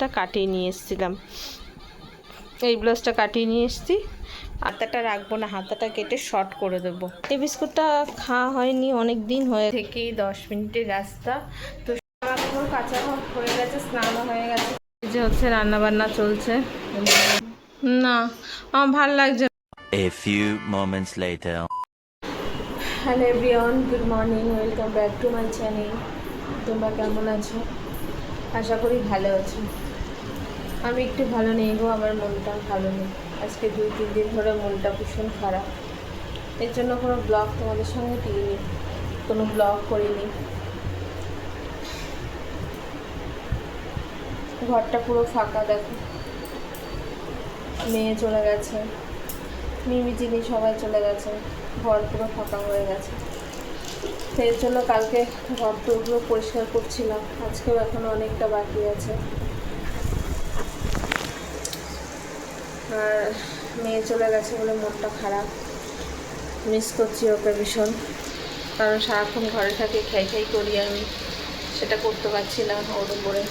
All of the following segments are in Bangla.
ব্লাউজটা কাটিয়ে নিয়ে এসেছিলাম। এই ব্লাউজটা কাটিয়ে নিয়ে এসেছি। হাতাটা রাখব না হাতাটা কেটে শর্ট করে দেবো। এই বিস্কুটটা খাওয়া হয়নি অনেক দিন হয়ে থেকেই দশ মিনিটের রাস্তা। তো আমার কাঁচা হয়ে গেছে স্নানও হয়ে গেছে। যে হচ্ছে রান্না বান্না চলছে। না আমার ভালো লাগছে A few moments later. Hello everyone good morning welcome back to my channel তোমরা কেমন আছো? আশা করি ভালো আছো। আমি একটু ভালো নেই গো, আমার মনটা ভালো নেই। আজকে দুই, তিন দিন ধরে মনটা ভীষণ খারাপ। এর জন্য কোনো ব্লগ তোমাদের সঙ্গে দিইনি, কোনো ব্লগ করিনি। ঘরটা পুরো ফাঁকা, দেখো। মেয়ে চলে গেছে। মিমি চিনি সবাই চলে গেছে, ঘর পুরো ফাঁকা হয়ে গেছে। সেই জন্য কালকে ঘর পুরো পরিষ্কার করছিলাম, আজকেও এখনও অনেকটা বাকি আছে। আর মেয়ে চলে গেছে বলে মনটা খারাপ। মিস করছি ওকে ভীষণ কারণ সারাক্ষণ ঘরে থাকে, খাই খাই করি আমি। সেটা করতে পারছি না ওর উপরে।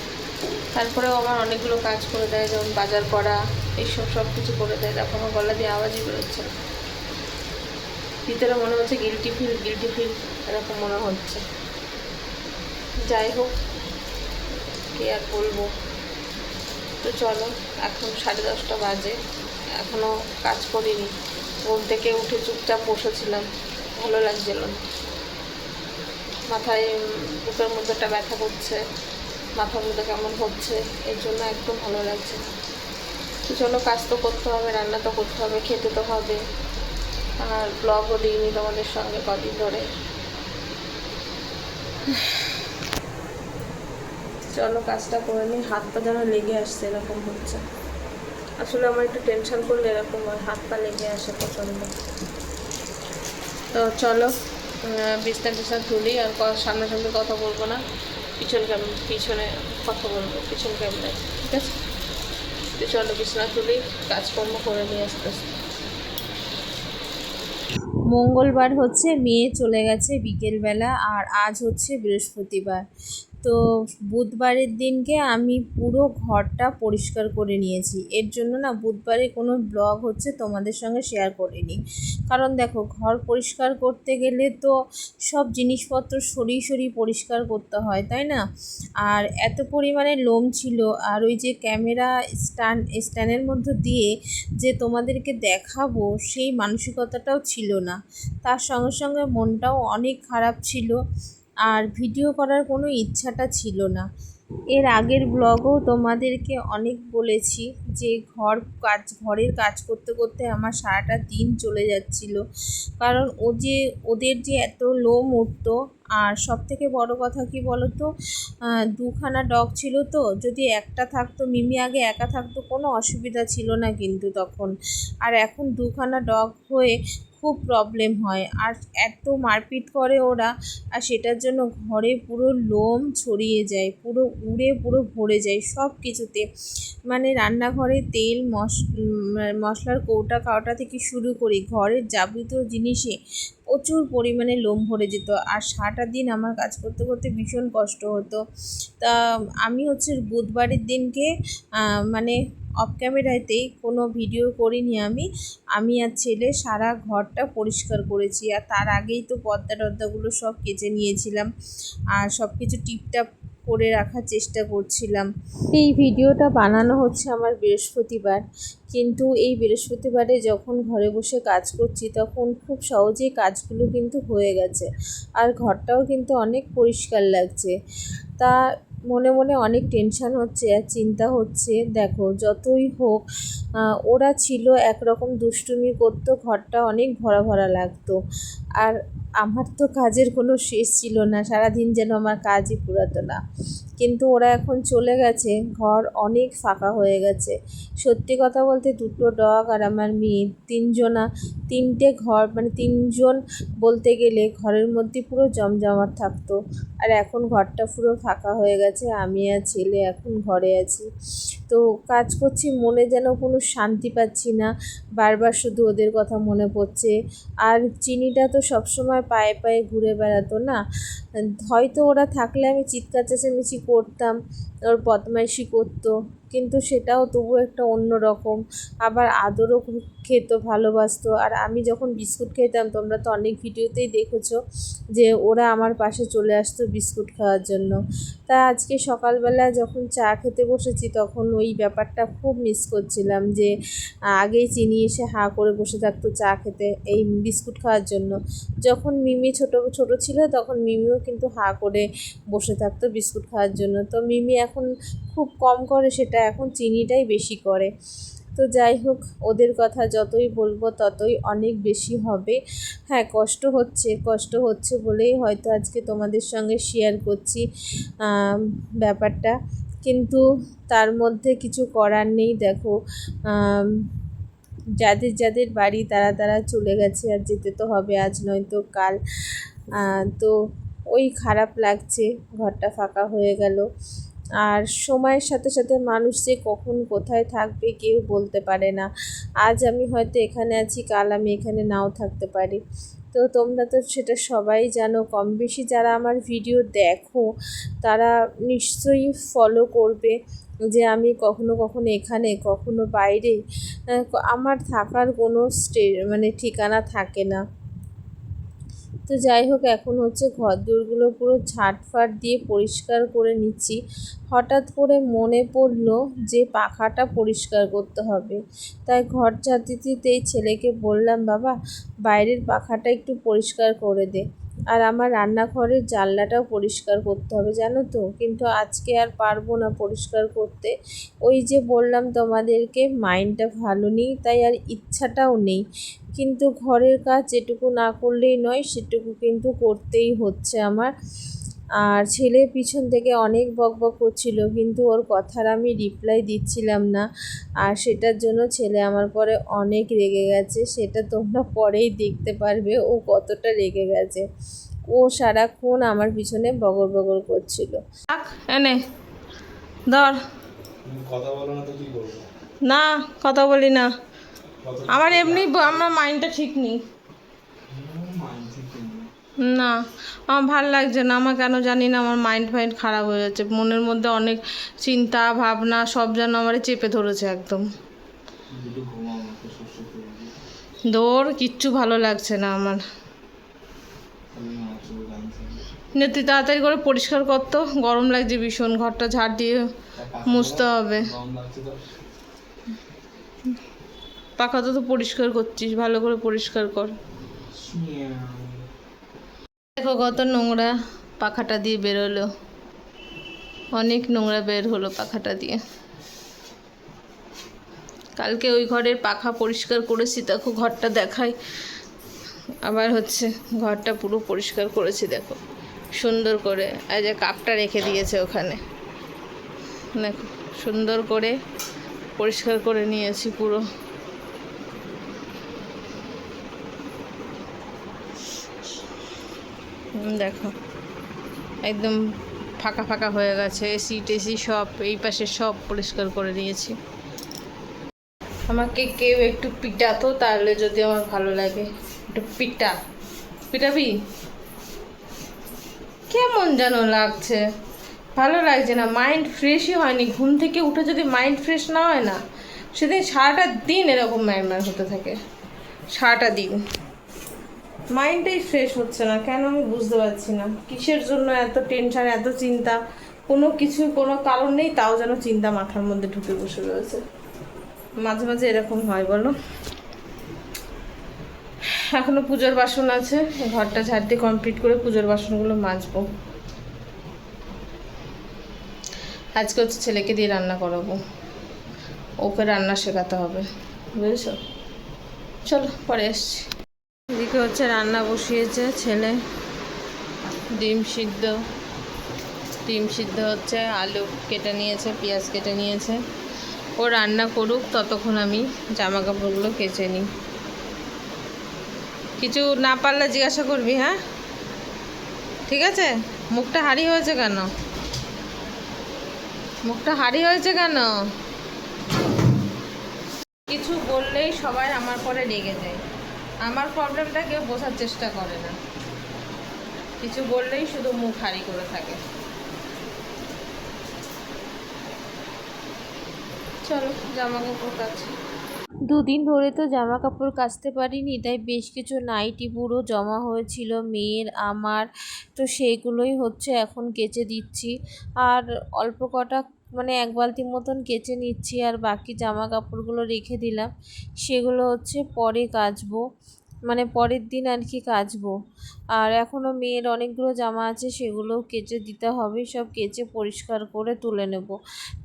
তারপরেও আমার অনেকগুলো কাজ করে দেয়, যেমন বাজার করা, এইসব সব কিছু করে দেয়। তারপর আমার গলা দিয়ে আওয়াজই বেরোচ্ছে না। ভিতরে মনে হচ্ছে গিলটি ফিল গিলটি ফিল এরকম মনে হচ্ছে। যাই হোক, কি আর বলব? তো চলো, এখন সাড়ে দশটা বাজে। এখনও কাজ করিনি। ঘুম থেকে উঠে চুপচাপ বসেছিলাম। ভালো লাগছিল না। মাথায় বুকের মধ্যে একটা ব্যথা করছে। মাথার মধ্যে কেমন হচ্ছে, এর জন্য একদম ভালো লাগছে তো চলো, কাজ তো করতে হবে, রান্না তো করতে হবে, খেতে তো হবে। আর ব্লগও দিইনি তোমাদের সঙ্গে কদিন ধরে। চলো কাজটা করে নিই হাত পা যেন লেগে আসছে, এরকম হচ্ছে। আসলে আমার একটু টেনশন করলে এরকম হয় হাত পা লেগে আসে প্রচণ্ড। তো চলো বিছনা টিছনা তুলি আর সামনাসামনি কথা বলব না। পিছন ক্যাম পিছনে কথা বলব, পিছন ক্যামেরায়, ঠিক আছে? তো চলো বিছনা তুলি কাজকর্ম করে নিয়ে আসতে মঙ্গলবার হচ্ছে, মেয়ে চলে গেছে বিকেলবেলা, আর আজ হচ্ছে বৃহস্পতিবার। তো বুধবারের দিনকে আমি পুরো ঘরটা পরিষ্কার করে নিয়েছি। এর জন্য না বুধবারে কোনো ব্লগ হচ্ছে তোমাদের সঙ্গে শেয়ার করিনি। কারণ দেখো, ঘর পরিষ্কার করতে গেলে তো সব জিনিসপত্র সরিয়ে সরিয়ে পরিষ্কার করতে হয়, তাই না? আর এত পরিমাণে লোম ছিল আর ওই যে ক্যামেরা স্ট্যান্ড স্ট্যান্ডের মধ্যে দিয়ে যে তোমাদেরকে দেখাবো সেই মানসিকতাটাও ছিল না। তার সঙ্গে সঙ্গে মনটাও অনেক খারাপ ছিল। আর ভিডিও করার কোনো ইচ্ছাটা ছিল না। এর আগের ব্লগও তোমাদেরকে অনেক বলেছি যে ঘর কাজ, ঘরের কাজ করতে করতে আমার সারাটা দিন চলে যাচ্ছিল। কারণ ও যে, ওদের যে এত লোম উঠতো, আর সব থেকে বড় কথা কি বলো তো দুখানা ডগ ছিল তো, যদি একটা থাকতো, মিমি আগে একা থাকতো, কোনো অসুবিধা ছিল না কিন্তু তখন। আর এখন দুখানা ডগ হয়ে খুব প্রবলেম হয়। আর এত মারপিট করে ওরা, আর সেটার জন্য ঘরে পুরো লোম ছড়িয়ে যায়, পুরো উড়ে পুরো ভরে যায় সব কিছুতে মানে রান্নাঘরে তেল, মশ মশলার কৌটা কাওটা থেকে শুরু করে ঘরের যাবতীয় জিনিসে প্রচুর পরিমাণে লোম ভরে যেত। আর সারাটা দিন আমার কাজ করতে করতে ভীষণ কষ্ট হতো। তা আমি হচ্ছে বুধবারের দিনকে মানে অফ ক্যামেরাতেই কোনো ভিডিও করিনি আমি। আমি আর ছেলে সারা ঘরটা পরিষ্কার করেছি। আর তার আগেই তো পর্দা টর্দাগুলো সব কেচে নিয়েছিলাম। আর সব কিছু টিপটাপ করে রাখার চেষ্টা করছিলাম। এই ভিডিওটা বানানো হচ্ছে আমার বৃহস্পতিবার। কিন্তু এই বৃহস্পতিবারে যখন ঘরে বসে কাজ করছি, তখন খুব সহজেই কাজগুলো কিন্তু হয়ে গেছে। আর ঘরটাও কিন্তু অনেক পরিষ্কার লাগছে। তা মনে মনে অনেক টেনশন হচ্ছে আর চিন্তা হচ্ছে। দেখো, যতই হোক ওরা ছিল একরকম দুষ্টুমি করতো, ঘরটা অনেক ভরা ভরা লাগতো। আর আমার তো কাজের কোনো শেষ ছিল না। সারাদিন যেন আমার কাজই পুরাতো না। কিন্তু ওরা এখন চলে গেছে। ঘর অনেক ফাঁকা হয়ে গেছে। সত্যি কথা বলতে দুটো ডগ আর আমার মেয়ে, তিনজনা, তিনটে ঘর মানে তিনজন বলতে গেলে ঘরের মধ্যে পুরো জমজমাট থাকতো। আর এখন ঘরটা পুরো ফাঁকা হয়ে গেছে, আমি আর ছেলে এখন ঘরে আছি। তো কাজ করছি, মনে যেন কোনো শান্তি পাচ্ছি না। বারবার শুধু ওদের কথা মনে পড়ছে। আর চিনিটা তো সবসময় পায়ে পায়ে ঘুরে বেড়াতো না। হয়তো ওরা থাকলে আমি চিৎকার চেঁচামেচি করতাম ওর বদমাইশি করতো। কিন্তু সেটাও তবু একটা অন্য রকম। আবার আদরও খেত, ভালোবাসতো। আর আমি যখন বিস্কুট খেতাম, তোমরা তো অনেক ভিডিওতেই দেখেছ যে ওরা আমার পাশে চলে আসতো বিস্কুট খাওয়ার জন্য। তা আজকে সকালবেলা যখন চা খেতে বসেছি, তখন ওই ব্যাপারটা খুব মিস করছিলাম যে আগেই চিনি এসে হা করে বসে থাকতো চা খেতে এই বিস্কুট খাওয়ার জন্য। যখন মিমি ছোট ছোট ছিল, তখন মিমিও কিন্তু হা করে বসে থাকতো বিস্কুট খাওয়ার জন্য। তো মিমি এখন খুব কম করে, সেটা এখন চিনিটাই বেশি করে। তো যাই হোক, ওদের কথা যতই বলব ততই অনেক বেশি হবে। হ্যাঁ কষ্ট হচ্ছে কষ্ট হচ্ছে বলেই হয়তো আজকে তোমাদের সঙ্গে শেয়ার করছি ব্যাপারটা। কিন্তু তার মধ্যে কিছু করার নেই, দেখো। যাদের যাদের বাড়ি তারা তারা চলে গেছে, আর যেতে তো হবে আজ, নয়তো কাল। তো ওই খারাপ লাগছে, ঘরটা ফাঁকা হয়ে গেল। আর সময়ের সাথে সাথে মানুষ যে কখন কোথায় থাকবে কেউ বলতে পারে না। আজ আমি হয়তো এখানে আছি, কাল আমি এখানে নাও থাকতে পারি। তো তোমরা তো সেটা সবাই জানো, কম বেশি যারা আমার ভিডিও দেখো, তারা নিশ্চয়ই ফলো করবে যে আমি কখনো কখনো এখানে, কখনো বাইরে। আমার থাকার কোনো স্টে মানে ঠিকানা থাকে না। তো যাই হোক, এখন হচ্ছে ঘর দোরগুলো পুরো ছাটফাট দিয়ে পরিষ্কার করে নিচ্ছি। হঠাৎ করে মনে পড়ল যে পাখাটা পরিষ্কার করতে হবে। তাই ঘর দিতেই ছেলেকে বললাম, বাবা, বাইরের পাখাটা একটু পরিষ্কার করে দে। আর আমার রান্নাঘরের জানলাটাও পরিষ্কার করতে হবে, জানো তো? কিন্তু আজকে আর পারব না পরিষ্কার করতে। ওই যে বললাম তোমাদেরকে, মাইন্ডটা ভালো নেই, তাই আর ইচ্ছাটাও নেই। কিন্তু ঘরের কাজ যেটুকু না করলেই নয়, সেটুকু কিন্তু করতেই হচ্ছে আমার। আর ছেলে পিছন থেকে অনেক বক বক করছিল কিন্তু ওর কথার আমি রিপ্লাই দিচ্ছিলাম না। আর সেটার জন্য ছেলে আমার পরে অনেক রেগে গেছে সেটা তোমরা পরেই দেখতে পারবে ও কতটা রেগে গেছে। ও সারাক্ষণ আমার পিছনে বগর বগর করছিল। এনে ধর। কথা বলো না তো কি করব না কথা বলি না। আমার এমনি আমার মাইন্ডটা ঠিক নেই। না, আমার ভালো লাগছে না, আমার কেন জানি না, আমার মাইন্ড ফাইন্ড খারাপ হয়ে যাচ্ছে, মনের মধ্যে অনেক চিন্তা, ভাবনা, সব যেন আমার চেপে ধরেছে একদম। দৌড়, কিচ্ছু ভালো লাগছে না আমার। তুই তাড়াতাড়ি করে পরিষ্কার করতো গরম লাগছে ভীষণ, ঘরটা ঝাড় দিয়ে মুছতে হবে। পাখাটা তো পরিষ্কার করছিস, ভালো করে পরিষ্কার কর। দেখো কত নোংরা পাখাটা দিয়ে বেরোলো অনেক নোংরা বের হলো পাখাটা দিয়ে। কালকে ওই ঘরের পাখা পরিষ্কার করেছি, দেখো ঘরটা দেখাই। আবার হচ্ছে ঘরটা পুরো পরিষ্কার করেছি, দেখো। সুন্দর করে আর যে কাপটা রেখে দিয়েছে ওখানে। দেখো, সুন্দর করে পরিষ্কার করে নিয়েছি পুরো। দেখো। একদম ফাঁকা ফাঁকা হয়ে গেছে। এসি টেসি সব, এই পাশে সব পরিষ্কার করে নিয়েছি। আমাকে কেউ একটু পিটাতো, তাহলে যদি আমার ভালো লাগে। একটু পিটা। পিটাবি? কেমন যেন লাগছে। ভালো লাগছে না। মাইন্ড ফ্রেশই হয়নি। ঘুম থেকে উঠে যদি মাইন্ড ফ্রেশ না হয় না, সেদিন সারাটা দিন এরকম ম্যারম্যার হতে থাকে। সারাটা দিন। মাইন্ডটাই ফ্রেশ হচ্ছে না, কেন আমি বুঝতে পারছি না? কিসের জন্য এত টেনশন এত চিন্তা? কোনো কিছু, কোনো কারণ নেই, তাও যেন চিন্তা মাথার মধ্যে ঢুকে বসে রয়েছে। মাঝে মাঝে এরকম হয়, বলো। এখনও পুজোর বাসন আছে, ঘরটা ঝাড় দিয়ে কমপ্লিট করে পুজোর বাসনগুলো মাজবো। আজকে হচ্ছে ছেলেকে দিয়ে রান্না করাবো। ওকে রান্না শেখাতে হবে, বুঝেছ? চলো, পরে আসছি। এদিকে হচ্ছে রান্না বসিয়েছে, ছেলে ডিম সিদ্ধ। ডিম সিদ্ধ হচ্ছে, আলু কেটে নিয়েছে, পেঁয়াজ কেটে নিয়েছে। ও রান্না করুক, ততক্ষণ আমি জামা কাপড়গুলো কেচে নিই। কিছু না পারলে জিজ্ঞাসা করবি হ্যাঁ? ঠিক আছে? মুখটা হাড়ি হয়েছে কেন? মুখটা হাড়ি হয়েছে কেন? কিছু বললেই সবাই আমার পরে রেগে যায়। আমার প্রবলেমটা কেউ বোঝার চেষ্টা করে না। কিছু বললেই শুধু মুখ হারি করে থাকে। চলো জামা কাপড় কাছে দুদিন ধরে তো জামা কাপড় কাচতে পারিনি, তাই বেশ কিছু নাইটি পুরো জমা হয়েছিল, মেয়ের, আমার, তো সেইগুলোই হচ্ছে এখন কেচে দিচ্ছি। আর অল্প কটা মানে এক বালতি মতন কেচে নিচ্ছি আর বাকি জামা কাপড়গুলো রেখে দিলাম। সেগুলো হচ্ছে পরে কাচবো মানে পরের দিন আর কি কাচবো। আর এখনও মেয়ের অনেকগুলো জামা আছে সেগুলোও কেচে দিতে হবে, সব কেচে পরিষ্কার করে তুলে নেব।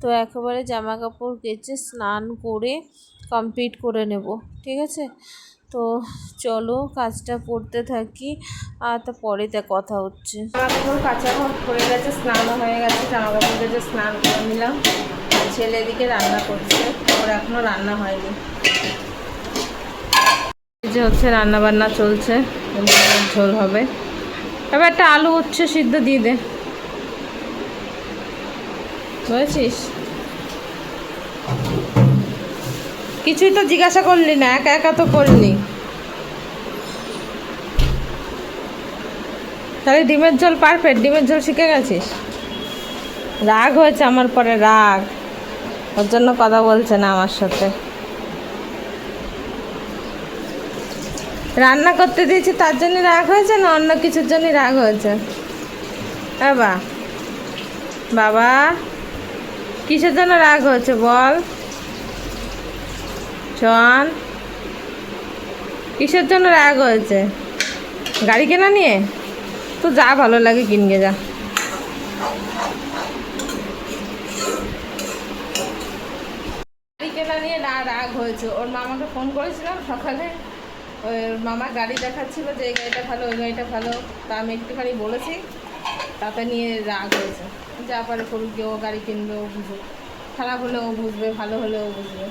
তো একেবারে জামা কাপড় কেচে স্নান করে কমপ্লিট করে নেব, ঠিক আছে? তো চলো কাজটা করতে থাকি। আর তো পরেতে কথা হচ্ছে। কাপড় কাঁচা হয়ে গেছে স্নানও হয়ে গেছে জামা কাপড় কেচে স্নান করে নিলাম। ছেলে এদিকে রান্না করছে, ওর এখনও রান্না হয়নি। যে হচ্ছে রান্না বান্না চলছে ঝোল হবে। এবার একটা আলু উচ্ছে সিদ্ধ দিয়ে দে। বুঝেছিস কিছুই তো জিজ্ঞাসা করলি না, একা একা তো করলি। তাহলে ডিমের ঝোল পারফেক্ট ডিমের ঝোল শিখে গেছিস? রাগ হয়েছে আমার পরে, রাগ। ওর জন্য কথা বলছে না আমার সাথে। রান্না করতে দিয়েছি, তার জন্য রাগ হয়েছে না অন্য কিছুর জন্য রাগ হয়েছে? বাবা বাবা, কিসের জন্য রাগ হয়েছে বল? চন কিসের জন্য রাগ হয়েছে? গাড়ি কেনা নিয়ে? তো যা ভালো লাগে কিনকে যা। গাড়ি কেনা নিয়ে না রাগ হয়েছে। ওর মামাকে ফোন করেছিলাম সকালে। ওই মামা গাড়ি দেখাচ্ছিল যে এই গাড়িটা ভালো, ওই গাড়িটা ভালো। তা আমি একটুখানি বলেছি। তাতে নিয়ে রাগ হয়েছে। যা পারে করুক ও গাড়ি কিনবে, ও বুঝুক। খারাপ হলে ও বুঝবে, ভালো হলে ও বুঝবে।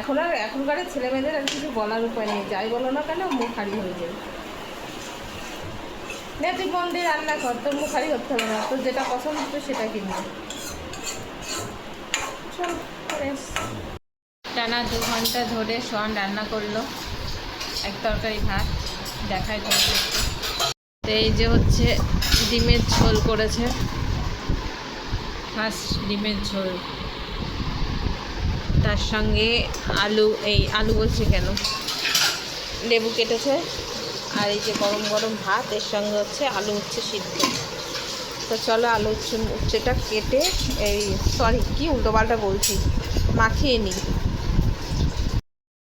এখন আর এখনকার ছেলে মেয়েদের আর কিছু বলার উপায় নেই। যাই বলো না কেন, মুখ হারি হয়ে যায়। নে তুই মন দিয়ে রান্না কর তোর মুখ হারি হতে হবে না। তোর যেটা পছন্দ হচ্ছে সেটা কিনবে চল টানা দু ঘণ্টা ধরে সোহান রান্না করল। এক তরকারি ভাত, দেখায় তো এই যে হচ্ছে ডিমের ঝোল করেছে। ফার্স্ট ডিমের ঝোল। তার সঙ্গে আলু, এই আলু বলছি কেন? লেবু কেটেছে। আর এই যে গরম গরম ভাত, এর সঙ্গে হচ্ছে আলু উচ্ছে সিদ্ধ। তো চলো আলু উচ্ছে, উচ্ছেটা কেটে এই সরি কি উল্টোপাল্টা বলছি? মাখিয়ে নিই।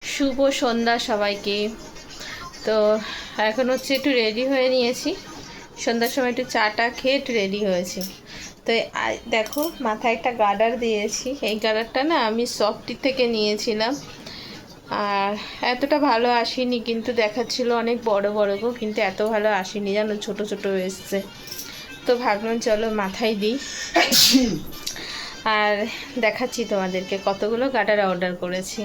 শুভ সন্ধ্যা সবাইকে। তো এখন হচ্ছে একটু রেডি হয়ে নিয়েছি। সন্ধ্যার সময় একটু চাটা খেয়ে একটু রেডি হয়েছি। তো দেখো, মাথায় একটা গার্ডার দিয়েছি। এই গার্ডারটা না আমি সফটি থেকে নিয়েছিলাম। আর এতটা ভালো আসেনি, কিন্তু দেখাচ্ছিল অনেক বড় বড় গো, কিন্তু এত ভালো আসেনি, জানো, ছোট ছোট এসছে। তো ভাবলাম চলো মাথায় দিই। আর দেখাচ্ছি তোমাদেরকে কতগুলো গার্ডার অর্ডার করেছি।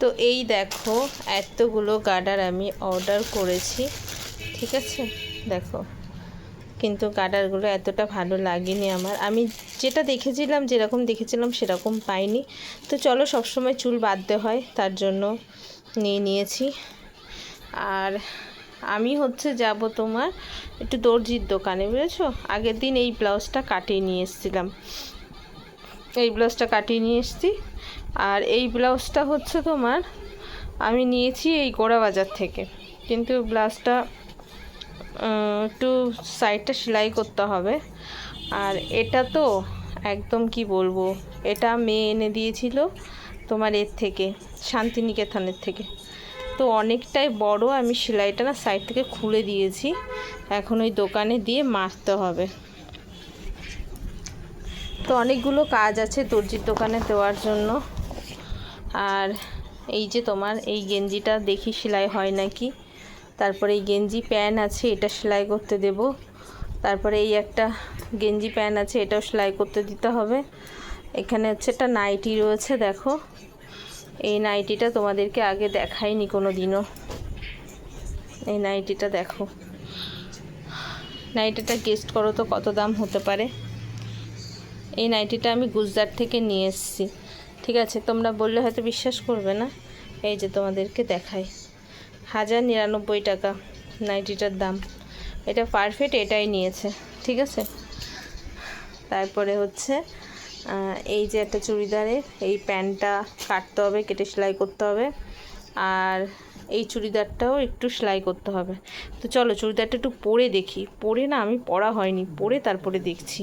তো এই দেখো, এতগুলো গার্ডার আমি অর্ডার করেছি, ঠিক আছে? দেখো। কিন্তু গার্ডারগুলো এতটা ভালো লাগেনি আমার। আমি যেটা দেখেছিলাম, যেরকম দেখেছিলাম, সেরকম পাইনি। তো চলো সবসময় চুল বাঁধতে হয়, তার জন্য নিয়ে নিয়েছি। আর আমি হচ্ছে যাব তোমার একটু দর্জির দোকানে, বুঝেছ? আগের দিন এই ব্লাউজটা কাটিয়ে নিয়ে এসেছিলাম। এই ব্লাউজটা কাটিয়ে নিয়ে এসেছি। আর এই ব্লাউজটা হচ্ছে তোমার, আমি নিয়েছি এই গোড়া বাজার থেকে। কিন্তু ব্লাউজটা একটু সাইডটা সেলাই করতে হবে। আর এটা তো একদম কি বলব, এটা মেয়ে এনে দিয়েছিল তোমার এর থেকে, শান্তিনিকেতনের থেকে। তো অনেকটাই বড় আমি সেলাইটা না সাইড থেকে খুলে দিয়েছি। এখন ওই দোকানে দিয়ে মারতে হবে। তো অনেকগুলো কাজ আছে দর্জির দোকানে দেওয়ার জন্য। আর এই যে তোমার এই গেঞ্জিটা দেখি সেলাই হয় নাকি? তারপরে এই গেঞ্জি প্যান্ট আছে, এটা সেলাই করতে দেব। তারপরে এই একটা গেঞ্জি প্যান্ট আছে, এটাও সেলাই করতে দিতে হবে। এখানে হচ্ছে একটা নাইটি রয়েছে, দেখো। এই নাইটিটা তোমাদেরকে আগে দেখাইনি কোনো দিনও এই নাইটিটা দেখো। নাইটিটা গেস্ট করো তো কত দাম হতে পারে? এই নাইটিটা আমি গুজরাট থেকে নিয়ে এসেছি। ঠিক আছে, তোমরা বললে হয়তো বিশ্বাস করবে না। এই যে তোমাদেরকে দেখাই। হাজার নিরানব্বই টাকা, নাইটিটার দাম। এটা পারফেক্ট এটাই নিয়েছে, ঠিক আছে? তারপরে হচ্ছে এই যে একটা চুড়িদারের এই প্যান্টটা কাটতে হবে, কেটে সেলাই করতে হবে, আর এই চুড়িদারটাও একটু সেলাই করতে হবে। তো চলো, চুড়িদারটা একটু পরে দেখি। পরে না, আমি পরা হয়নি, পরে তারপরে দেখছি,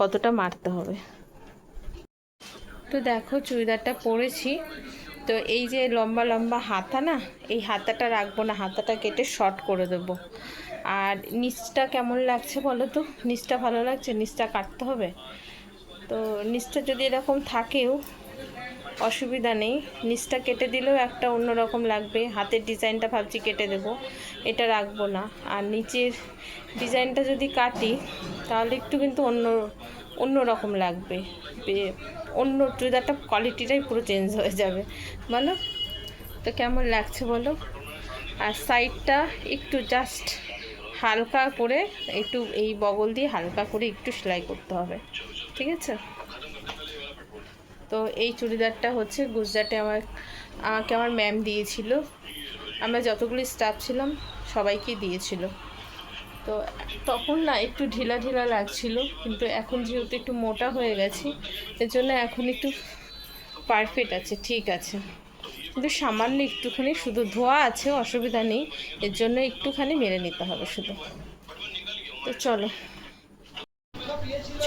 কতটা মারতে হবে। তো দেখো, চুড়িদারটা পরেছি। তো এই যে লম্বা লম্বা হাতা না, এই হাতাটা রাখব না, হাতাটা কেটে শর্ট করে দেবো। আর নিচটা কেমন লাগছে বলো তো? নিচটা ভালো লাগছে? নিচটা কাটতে হবে? তো নিচটা যদি এরকম থাকেও, অসুবিধা নেই। নিচটা কেটে দিলেও একটা অন্যরকম লাগবে। হাতের ডিজাইনটা ভাবছি কেটে দেবো। এটা রাখব না। আর নিচের ডিজাইনটা যদি কাটি, তাহলে একটু কিন্তু অন্য অন্য রকম লাগবে। অন্য চুড়িদারটা কোয়ালিটিটাই পুরো চেঞ্জ হয়ে যাবে। বলো তো কেমন লাগছে বলো? আর সাইডটা একটু জাস্ট হালকা করে একটু এই বগল দিয়ে হালকা করে একটু সেলাই করতে হবে। ঠিক আছে? তো এই চুড়িদারটা হচ্ছে গুজরাটে আমার, আমাকে আমার ম্যাম দিয়েছিল। আমরা যতগুলি স্টাফ ছিলাম, সবাইকে দিয়েছিল। তো তখন না একটু ঢিলা ঢিলা লাগছিল, কিন্তু এখন যেহেতু একটু মোটা হয়ে গেছি এর জন্য এখন একটু পারফেক্ট আছে, ঠিক আছে। কিন্তু সামান্য একটুখানি, শুধু ধোয়া আছে, অসুবিধা নেই, এর জন্য একটুখানি মেরে নিতে হবে শুধু। তো চলো।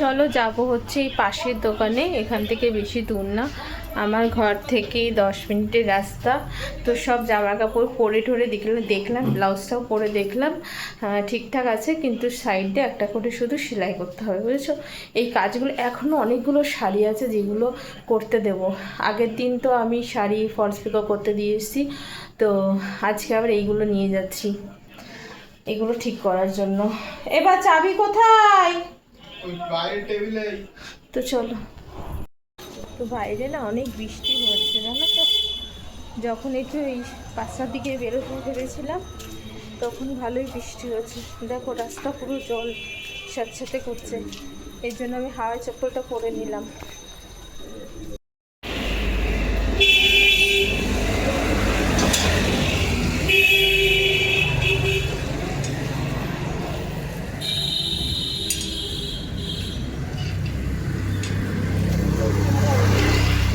চলো যাব হচ্ছে এই পাশের দোকানে, এখান থেকে বেশি দূর না। আমার ঘর থেকে দশ মিনিটের রাস্তা। তো সব জামা কাপড় পরে টরে দেখলাম দেখলাম, ব্লাউজটাও পরে দেখলাম। ঠিকঠাক আছে, কিন্তু সাইডে একটা করে শুধু সেলাই করতে হবে, বুঝেছ? এই কাজগুলো এখনও অনেকগুলো শাড়ি আছে যেগুলো করতে দেব। আগের দিন তো আমি শাড়ি ফলস পিকো করতে দিয়ে এসেছি, তো আজকে আবার এইগুলো নিয়ে যাচ্ছি। এগুলো ঠিক করার জন্য। এবার চাবি কোথায়? তো চলো। তো বাইরে না অনেক বৃষ্টি হচ্ছে, জানো তো? যখন একটু এই পাঁচটার দিকে বেরোতে ভেবেছিলাম, তখন ভালোই বৃষ্টি হচ্ছে। দেখো, রাস্তা পুরো জল স্যাঁতস্যাঁতে করছে। এর জন্য আমি হাওয়া চপ্পলটা পরে নিলাম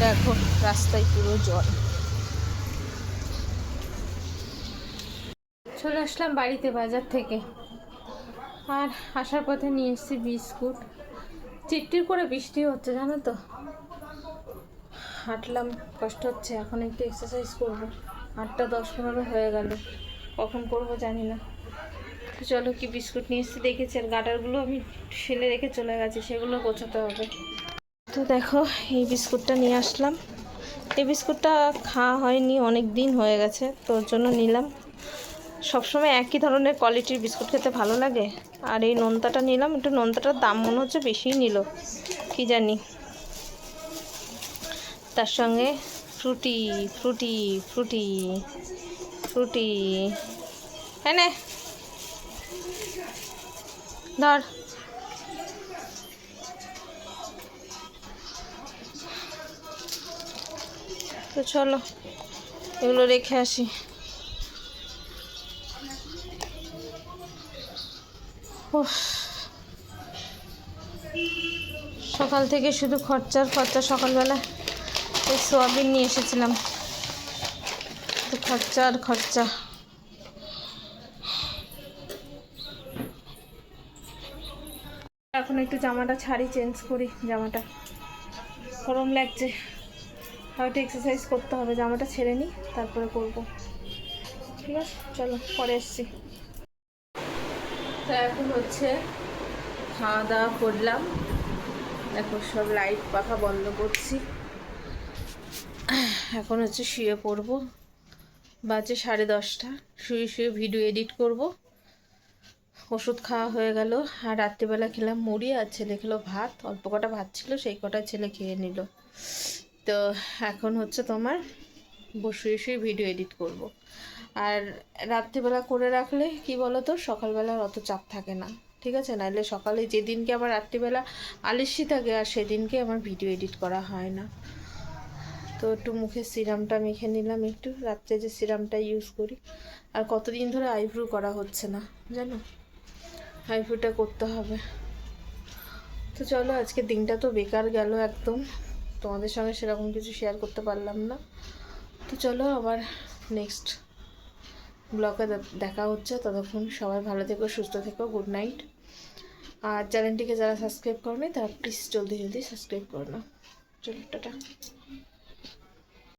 দেখো রাস্তায় পুরো জল চলে আসলাম বাড়িতে বাজার থেকে। আর আসার পথে নিয়ে এসেছি বিস্কুট। চিটটির করে বৃষ্টি হচ্ছে, জানো তো? হাঁটলাম, কষ্ট হচ্ছে। এখন একটু এক্সারসাইজ করব। আটটা দশ পনেরো হয়ে গেল। কখন করব জানি না। চলো কি বিস্কুট নিয়ে এসেছি, দেখেছি। আর গাটারগুলো আমি ফেলে রেখে চলে গেছি, সেগুলো গোছাতে হবে। তো দেখো, এই বিস্কুটটা নিয়ে আসলাম। এই বিস্কুটটা খাওয়া হয়নি, অনেক দিন হয়ে গেছে তোর জন্য নিলাম। সবসময় একই ধরনের কোয়ালিটির বিস্কুট খেতে ভালো লাগে। আর এই নোনতাটা নিলাম, একটু নোনতাটার দাম মনে হচ্ছে বেশিই নিল। কি জানি। তার সঙ্গে ফ্রুটি ফ্রুটি ফ্রুটি ফ্রুটি। হ্যাঁ। ধর। তো চলো, এগুলো রেখে আসি। সকাল থেকে শুধু খরচার খরচা, সকালবেলা এই সোয়াবিন নিয়ে এসেছিলাম। তো খরচা আর খরচা। এখন একটু জামাটা ছাড়ি চেঞ্জ করি জামাটা। গরম লাগছে। হয়তো এক্সারসাইজ করতে হবে, জামাটা ছেড়ে নিই, তারপরে করব। ঠিক আছে? চলো, পরে এসছি তো এখন হচ্ছে খাওয়া দাওয়া করলাম। এখন সব লাইট পাখা বন্ধ করছি। এখন হচ্ছে শুয়ে পড়ব। বাজে সাড়ে দশটা। শুয়ে শুয়ে ভিডিও এডিট করব। ওষুধ খাওয়া হয়ে গেল। আর রাত্রিবেলা খেলাম মুড়ি আর ছেলে খেলো ভাত। অল্প কটা ভাত ছিল, সেই কটা ছেলে খেয়ে নিল। তো এখন হচ্ছে তোমার বসে শুয়ে ভিডিও এডিট করব। আর রাত্রিবেলা করে রাখলে কি বলো তো সকালবেলার অত চাপ থাকে না। ঠিক আছে? নাহলে সকালে যেদিনকে আবার রাত্রিবেলা আলিসি থাকে আর সেদিনকে আমার ভিডিও এডিট করা হয় না। তো একটু মুখে সিরামটা মেখে নিলাম একটু। রাত্রে যে সিরামটা ইউজ করি। আর কতদিন ধরে আইব্রু করা হচ্ছে না, জানো? আইব্রুটা করতে হবে। তো চলো, আজকে দিনটা তো বেকার গেল একদম। তোমাদের সঙ্গে সেরকম কিছু শেয়ার করতে পারলাম না। তো চলো, আবার নেক্সট ব্লগে দেখা হচ্ছে, ততক্ষণ সবাই ভালো থেকো, সুস্থ থেকো গুড নাইট আর চ্যানেলটিকে যারা সাবস্ক্রাইব করনি, তারা প্লিজ জলদি জলদি সাবস্ক্রাইব করে নাও। চলো, টাটা।